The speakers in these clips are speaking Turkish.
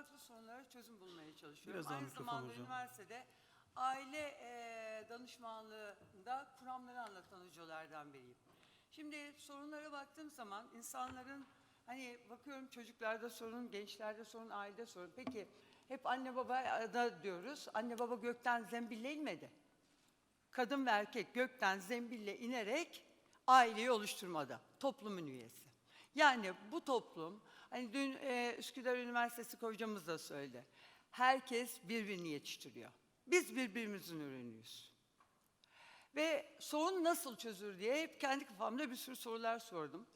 farklı sorunlara çözüm bulmaya çalışıyorum. Biraz daha Aynı mikrofon zamanda hocam. üniversitede aile e, danışmanlığında kuramları anlatan hocalardan biriyim. Şimdi sorunlara baktığım zaman insanların hani bakıyorum çocuklarda sorun, gençlerde sorun, ailede sorun. Peki hep anne baba da diyoruz. Anne baba gökten zembille inmedi. Kadın ve erkek gökten zembille inerek aileyi oluşturmada, toplumun üyesi. Yani bu toplum, hani dün e, Üsküdar Üniversitesi hocamız da söyledi. Herkes birbirini yetiştiriyor. Biz birbirimizin ürünüyüz. Ve sorun nasıl çözülür diye hep kendi kafamda bir sürü sorular sordum.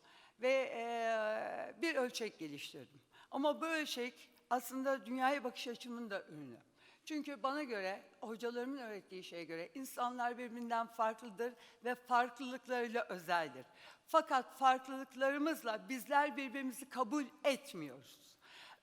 Ve eee, bir ölçek geliştirdim. Ama bu ölçek aslında dünyaya bakış açımın da ürünü. Çünkü bana göre, hocalarımın öğrettiği şeye göre insanlar birbirinden farklıdır ve farklılıklarıyla özeldir. Fakat farklılıklarımızla bizler birbirimizi kabul etmiyoruz.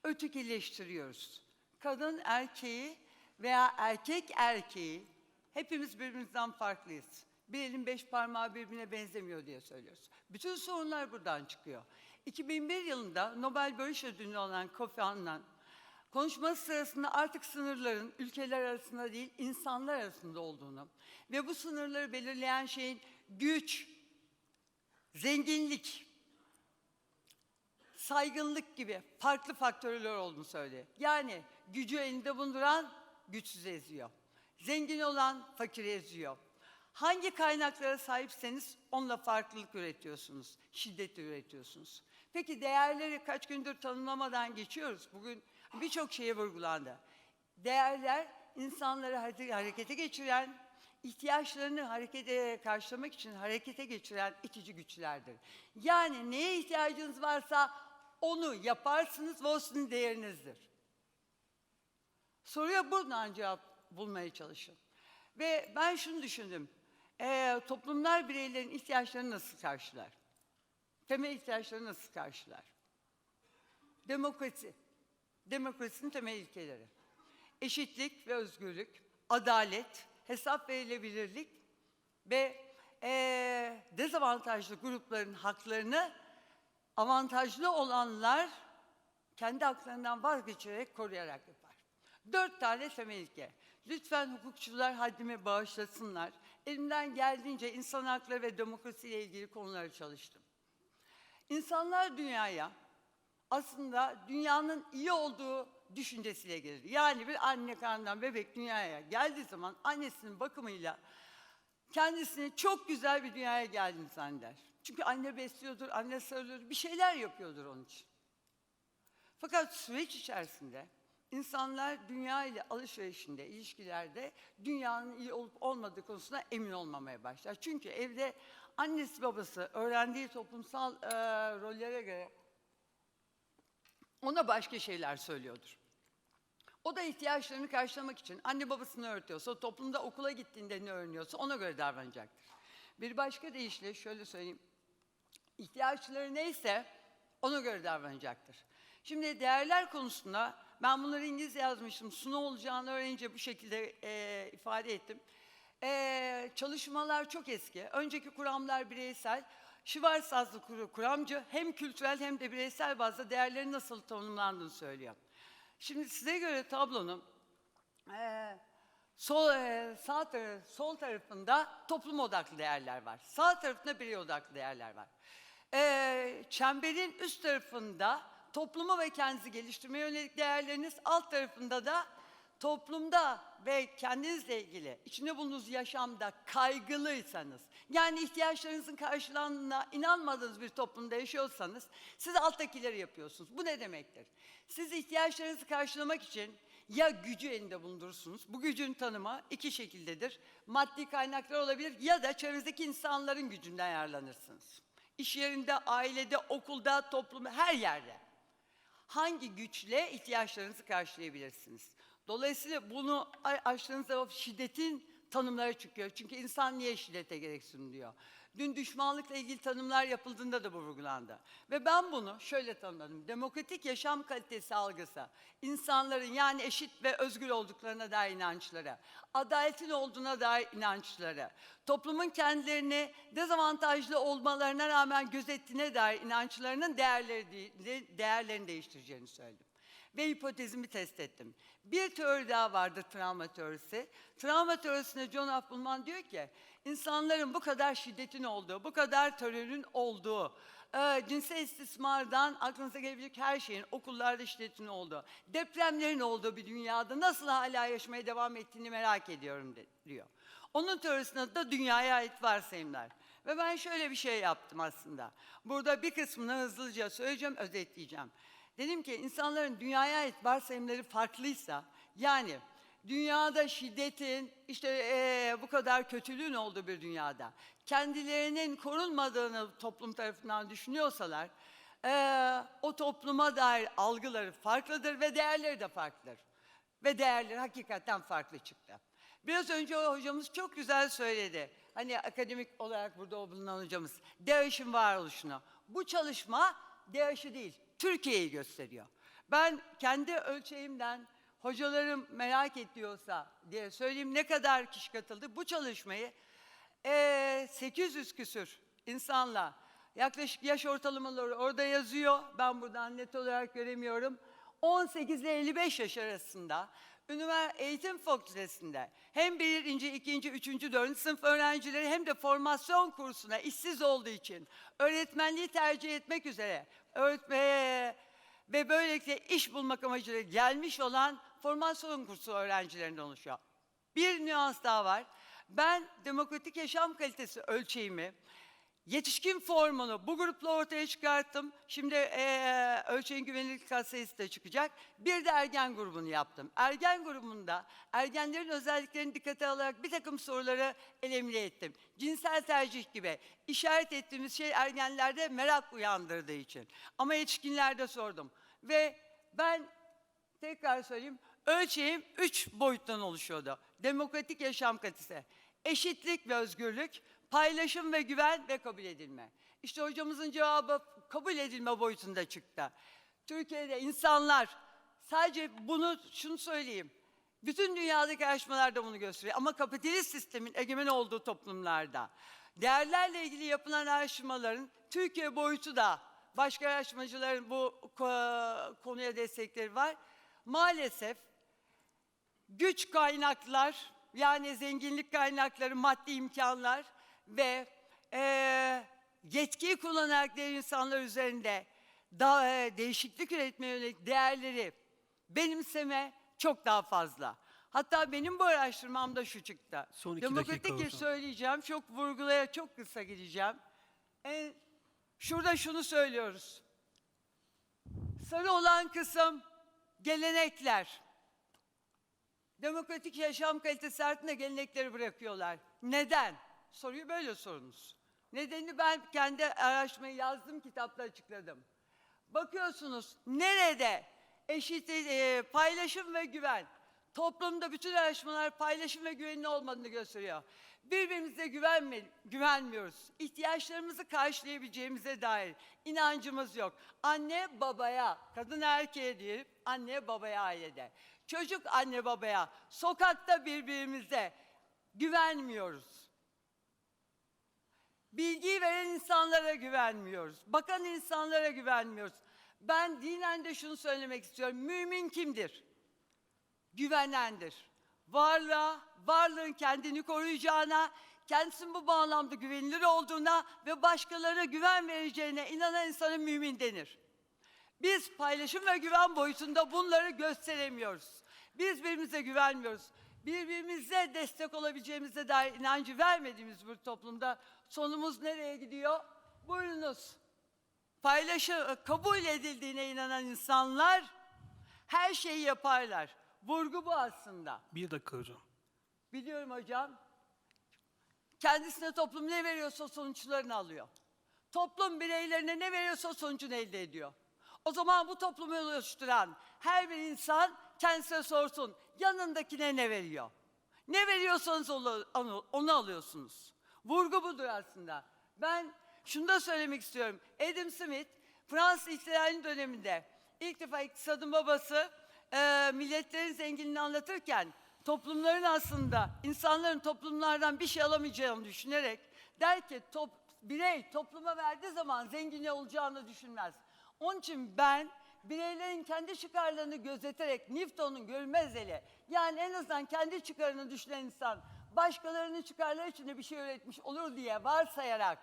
Ötekileştiriyoruz. Kadın erkeği veya erkek erkeği hepimiz birbirimizden farklıyız. Bir elin beş parmağı birbirine benzemiyor diye söylüyoruz. Bütün sorunlar buradan çıkıyor. 2001 yılında Nobel Barış Ödülü olan Kofi Annan konuşması sırasında artık sınırların ülkeler arasında değil insanlar arasında olduğunu ve bu sınırları belirleyen şeyin güç, zenginlik, saygınlık gibi farklı faktörler olduğunu söylüyor. Yani gücü elinde bulunduran güçsüz eziyor. Zengin olan fakir eziyor. Hangi kaynaklara sahipseniz onunla farklılık üretiyorsunuz, şiddet üretiyorsunuz. Peki değerleri kaç gündür tanımlamadan geçiyoruz. Bugün birçok şeye vurgulandı. Değerler insanları hare- harekete geçiren, ihtiyaçlarını harekete karşılamak için harekete geçiren itici güçlerdir. Yani neye ihtiyacınız varsa onu yaparsınız ve o sizin değerinizdir. Soruya buradan cevap bulmaya çalışın. Ve ben şunu düşündüm. Ee, toplumlar bireylerin ihtiyaçlarını nasıl karşılar? Temel ihtiyaçlarını nasıl karşılar? Demokrasi. Demokrasinin temel ilkeleri. Eşitlik ve özgürlük, adalet, hesap verilebilirlik ve eee, dezavantajlı grupların haklarını avantajlı olanlar kendi haklarından vazgeçerek koruyarak yapar. Dört tane temel ilke. Lütfen hukukçular haddimi bağışlasınlar. Elimden geldiğince insan hakları ve demokrasiyle ilgili konuları çalıştım. İnsanlar dünyaya aslında dünyanın iyi olduğu düşüncesiyle gelir. Yani bir anne karnından bebek dünyaya geldiği zaman annesinin bakımıyla kendisini çok güzel bir dünyaya geldiğini zanneder. Çünkü anne besliyordur, anne sarılıyordur, bir şeyler yapıyordur onun için. Fakat süreç içerisinde insanlar dünya ile alışverişinde, ilişkilerde dünyanın iyi olup olmadığı konusunda emin olmamaya başlar. Çünkü evde annesi babası öğrendiği toplumsal eee, rollere göre ona başka şeyler söylüyordur. O da ihtiyaçlarını karşılamak için anne babasını öğretiyorsa, toplumda okula gittiğinde ne öğreniyorsa ona göre davranacaktır. Bir başka deyişle şöyle söyleyeyim. İhtiyaçları neyse ona göre davranacaktır. Şimdi değerler konusunda ben bunları İngilizce yazmıştım. Sunu olacağını öğrenince bu şekilde eee, ifade ettim. Eee, çalışmalar çok eski. Önceki kuramlar bireysel. Schwarz adlı kuramcı hem kültürel hem de bireysel bazda değerlerin nasıl tanımlandığını söylüyor. Şimdi size göre tablonun eee, sol eee, sağ tarafı, sol tarafında toplum odaklı değerler var. Sağ tarafında birey odaklı değerler var. Eee, çemberin üst tarafında toplumu ve kendinizi geliştirmeye yönelik değerleriniz, alt tarafında da toplumda ve kendinizle ilgili içinde bulunduğunuz yaşamda kaygılıysanız, yani ihtiyaçlarınızın karşılandığına inanmadığınız bir toplumda yaşıyorsanız, siz alttakileri yapıyorsunuz. Bu ne demektir? Siz ihtiyaçlarınızı karşılamak için ya gücü elinde bulundurursunuz. Bu gücün tanımı iki şekildedir. Maddi kaynaklar olabilir ya da çevrenizdeki insanların gücünden yararlanırsınız. İş yerinde, ailede, okulda, toplumda, her yerde hangi güçle ihtiyaçlarınızı karşılayabilirsiniz? Dolayısıyla bunu açtığınızda o şiddetin tanımları çıkıyor. Çünkü insan niye şiddete gereksinim diyor. Dün düşmanlıkla ilgili tanımlar yapıldığında da bu vurgulandı. Ve ben bunu şöyle tanımladım. Demokratik yaşam kalitesi algısı, insanların yani eşit ve özgür olduklarına dair inançları, adaletin olduğuna dair inançları, toplumun kendilerini dezavantajlı olmalarına rağmen gözettiğine dair inançlarının değerleri, de- değerlerini değiştireceğini söyledim. Ve hipotezimi test ettim. Bir teori daha vardır travma teorisi. Travma teorisinde John Appelman diyor ki, insanların bu kadar şiddetin olduğu, bu kadar terörün olduğu, e, cinsel istismardan aklınıza gelebilecek her şeyin, okullarda şiddetin olduğu, depremlerin olduğu bir dünyada nasıl hala yaşamaya devam ettiğini merak ediyorum diyor. Onun teorisinin da dünyaya ait varsayımlar. Ve ben şöyle bir şey yaptım aslında. Burada bir kısmını hızlıca söyleyeceğim, özetleyeceğim. Dedim ki insanların dünyaya ait varsayımları farklıysa, yani dünyada şiddetin, işte eee, bu kadar kötülüğün olduğu bir dünyada, kendilerinin korunmadığını toplum tarafından düşünüyorsalar, eee, o topluma dair algıları farklıdır ve değerleri de farklıdır. Ve değerleri hakikaten farklı çıktı. Biraz önce hocamız çok güzel söyledi. Hani akademik olarak burada bulunan hocamız. DAEŞ'in varoluşunu. Bu çalışma DAEŞ'i değil, Türkiye'yi gösteriyor. Ben kendi ölçeğimden hocalarım merak ediyorsa diye söyleyeyim ne kadar kişi katıldı. Bu çalışmayı eee, 800 küsür insanla yaklaşık yaş ortalamaları orada yazıyor. Ben buradan net olarak göremiyorum. 18 ile 55 yaş arasında üniversite eğitim fakültesinde hem birinci, ikinci, üçüncü, dördüncü sınıf öğrencileri hem de formasyon kursuna işsiz olduğu için öğretmenliği tercih etmek üzere öğretmeye ve böylelikle iş bulmak amacıyla gelmiş olan formasyon kursu öğrencilerinden oluşuyor. Bir nüans daha var. Ben demokratik yaşam kalitesi ölçeğimi Yetişkin formunu bu grupla ortaya çıkarttım. Şimdi eee ölçeğin güvenilirlik sayısı da çıkacak. Bir de ergen grubunu yaptım. Ergen grubunda ergenlerin özelliklerini dikkate alarak bir takım soruları elimine ettim. Cinsel tercih gibi işaret ettiğimiz şey ergenlerde merak uyandırdığı için. Ama yetişkinlerde sordum. Ve ben tekrar söyleyeyim, ölçeğim üç boyuttan oluşuyordu. Demokratik yaşam kalitesi, eşitlik ve özgürlük, paylaşım ve güven ve kabul edilme. İşte hocamızın cevabı kabul edilme boyutunda çıktı. Türkiye'de insanlar sadece bunu şunu söyleyeyim. Bütün dünyadaki araştırmalar da bunu gösteriyor. Ama kapitalist sistemin egemen olduğu toplumlarda değerlerle ilgili yapılan araştırmaların Türkiye boyutu da başka araştırmacıların bu ko- konuya destekleri var. Maalesef güç kaynaklar yani zenginlik kaynakları, maddi imkanlar ve eee yetkiyi kullanarak diğer insanlar üzerinde daha eee, değişiklik üretmeye yönelik değerleri benimseme çok daha fazla. Hatta benim bu araştırmamda şu çıktı. Son iki Demokratik dakika söyleyeceğim, çok vurgulaya çok kısa gideceğim. En, şurada şunu söylüyoruz. Sarı olan kısım gelenekler. Demokratik yaşam kalitesi artında gelenekleri bırakıyorlar. Neden? Soruyu böyle sorunuz. Nedenini ben kendi araştırmayı yazdığım kitapta açıkladım. Bakıyorsunuz nerede eşit e, paylaşım ve güven. Toplumda bütün araştırmalar paylaşım ve güvenin olmadığını gösteriyor. Birbirimize güvenme, güvenmiyoruz. İhtiyaçlarımızı karşılayabileceğimize dair inancımız yok. Anne babaya, kadın erkeğe diyelim, anne babaya ailede. Çocuk anne babaya, sokakta birbirimize güvenmiyoruz. Bilgiyi veren insanlara güvenmiyoruz. Bakan insanlara güvenmiyoruz. Ben dinen de şunu söylemek istiyorum. Mümin kimdir? Güvenendir. Varlığa, varlığın kendini koruyacağına, kendisinin bu bağlamda güvenilir olduğuna ve başkalarına güven vereceğine inanan insana mümin denir. Biz paylaşım ve güven boyutunda bunları gösteremiyoruz. Biz birbirimize güvenmiyoruz. Birbirimize destek olabileceğimize dair inancı vermediğimiz bir toplumda sonumuz nereye gidiyor? Buyurunuz. Paylaşım, kabul edildiğine inanan insanlar her şeyi yaparlar. Vurgu bu aslında. Bir dakika hocam. Biliyorum hocam. Kendisine toplum ne veriyorsa sonuçlarını alıyor. Toplum bireylerine ne veriyorsa sonucunu elde ediyor. O zaman bu toplumu oluşturan her bir insan kendisine sorsun yanındakine ne veriyor? Ne veriyorsanız onu, onu, onu alıyorsunuz. Vurgu budur aslında. Ben şunu da söylemek istiyorum. Adam Smith Fransız ihtilalinin döneminde ilk defa iktisadın babası eee, milletlerin zenginliğini anlatırken toplumların aslında insanların toplumlardan bir şey alamayacağını düşünerek der ki top, birey topluma verdiği zaman zengin olacağını düşünmez. Onun için ben bireylerin kendi çıkarlarını gözeterek Newton'un görünmez eli yani en azından kendi çıkarını düşünen insan başkalarının çıkarları için de bir şey üretmiş olur diye varsayarak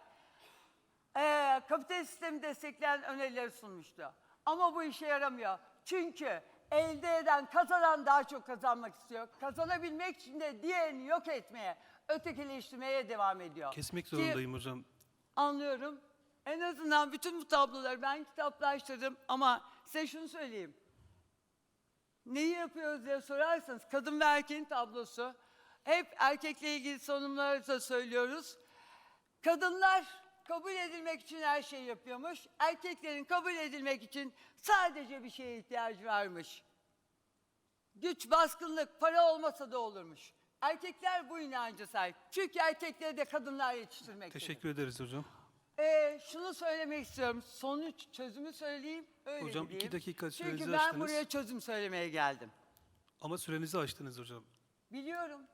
eee kapitalist sistemi destekleyen önerileri sunmuştu. Ama bu işe yaramıyor. Çünkü elde eden kazanan daha çok kazanmak istiyor. Kazanabilmek için de diğerini yok etmeye, ötekileştirmeye devam ediyor. Kesmek Ki- zorundayım hocam. Anlıyorum. En azından bütün bu tabloları ben kitaplaştırdım ama size şunu söyleyeyim. Neyi yapıyoruz diye sorarsanız kadın ve erkeğin tablosu. Hep erkekle ilgili sorunları da söylüyoruz. Kadınlar kabul edilmek için her şeyi yapıyormuş. Erkeklerin kabul edilmek için sadece bir şeye ihtiyacı varmış. Güç, baskınlık, para olmasa da olurmuş. Erkekler bu inanca sahip. Çünkü erkekleri de kadınlar yetiştirmek. Teşekkür ederiz hocam. Ee, şunu söylemek istiyorum. Sonuç çözümü söyleyeyim. Öyle Hocam, iki dakika sürenizi Çünkü ben aştınız. buraya çözüm söylemeye geldim. Ama sürenizi aştınız hocam. Biliyorum.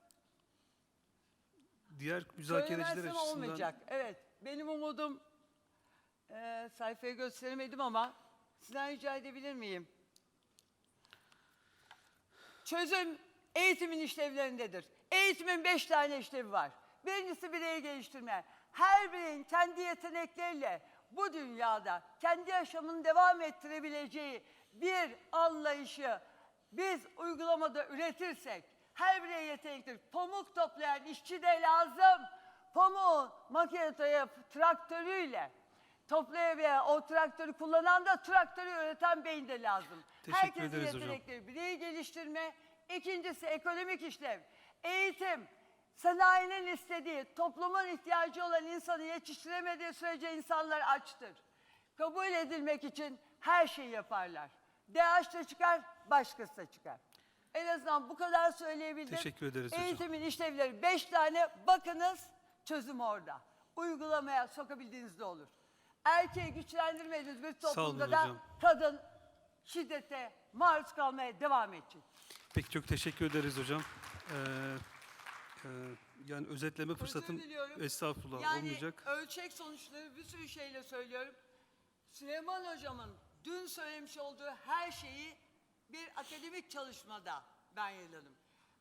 Diğer müzakereciler Söylemezsem açısından olmayacak. Evet. Benim umudum e, sayfayı gösteremedim ama sizden rica edebilir miyim? Çözüm eğitimin işlevlerindedir. Eğitimin beş tane işlevi var. Birincisi bireyi geliştirme. Her bireyin kendi yetenekleriyle bu dünyada kendi yaşamını devam ettirebileceği bir anlayışı biz uygulamada üretirsek her birey yeteneklidir. Pamuk toplayan işçi de lazım. Pamuğu makinetoya traktörüyle toplayabilen o traktörü kullanan da traktörü üreten beyin de lazım. Teşekkür Herkesin ederiz hocam. yetenekleri bireyi geliştirme. İkincisi ekonomik işlev. Eğitim. Sanayinin istediği, toplumun ihtiyacı olan insanı yetiştiremediği sürece insanlar açtır. Kabul edilmek için her şeyi yaparlar. DH da çıkar, başkası da çıkar. En azından bu kadar söyleyebildim. Teşekkür ederiz hocam. Eğitimin işlevleri beş tane. Bakınız çözüm orada. Uygulamaya sokabildiğinizde olur. Erkeği güçlendirmediğiniz bir toplumda da hocam. kadın şiddete maruz kalmaya devam edecek. Peki çok teşekkür ederiz hocam. Ee, e, yani özetleme fırsatım diliyorum. estağfurullah Yani olmayacak. ölçek sonuçları bir sürü şeyle söylüyorum. Süleyman Hocam'ın dün söylemiş olduğu her şeyi bir akademik çalışmada ben yayınladım.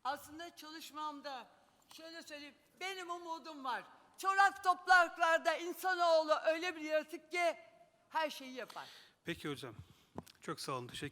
Aslında çalışmamda şöyle söyleyeyim, benim umudum var. Çorak topraklarda insanoğlu öyle bir yaratık ki her şeyi yapar. Peki hocam. Çok sağ olun. Teşekkür